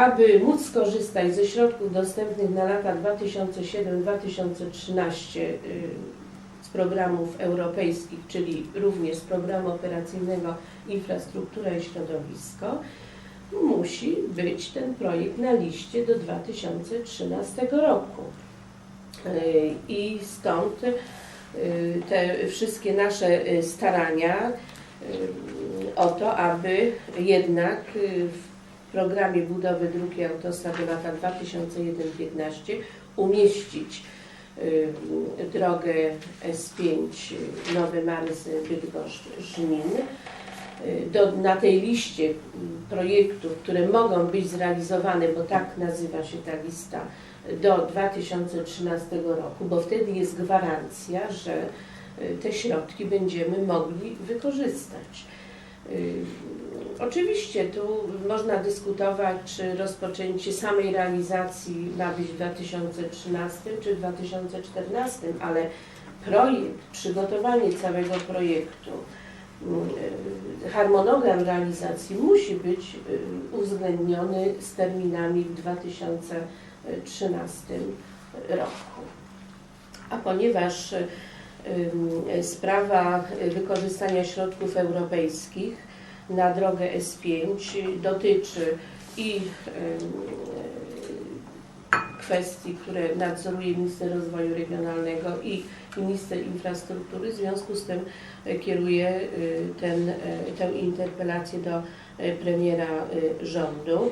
Aby móc skorzystać ze środków dostępnych na lata 2007-2013 y, z programów europejskich, czyli również z programu operacyjnego Infrastruktura i Środowisko, musi być ten projekt na liście do 2013 roku. Y, I stąd y, te wszystkie nasze starania o to, aby jednak w programie budowy dróg i autostrad lata 2001-2015 umieścić y, drogę S5 y, Nowy Marys Bydgoszcz Żnin y, do, na tej liście y, projektów, które mogą być zrealizowane, bo tak nazywa się ta lista, do 2013 roku, bo wtedy jest gwarancja, że y, te środki będziemy mogli wykorzystać. Oczywiście tu można dyskutować, czy rozpoczęcie samej realizacji ma być w 2013 czy w 2014, ale projekt, przygotowanie całego projektu, y, harmonogram realizacji musi być y, uwzględniony z terminami w 2013 roku. A ponieważ y, sprawa wykorzystania środków europejskich na drogę S5 dotyczy i kwestii, które nadzoruje minister rozwoju regionalnego i minister infrastruktury. W związku z tym y, kieruję y, ten, y, tę interpelację do premiera rządu,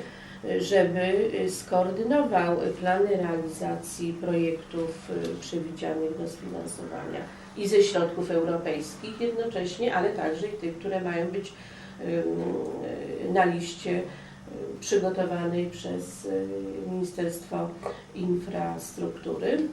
żeby skoordynował plany realizacji projektów przewidzianych do sfinansowania i ze środków europejskich jednocześnie, ale także i tych, które mają być na liście y, przygotowanej przez y, Ministerstwo Infrastruktury.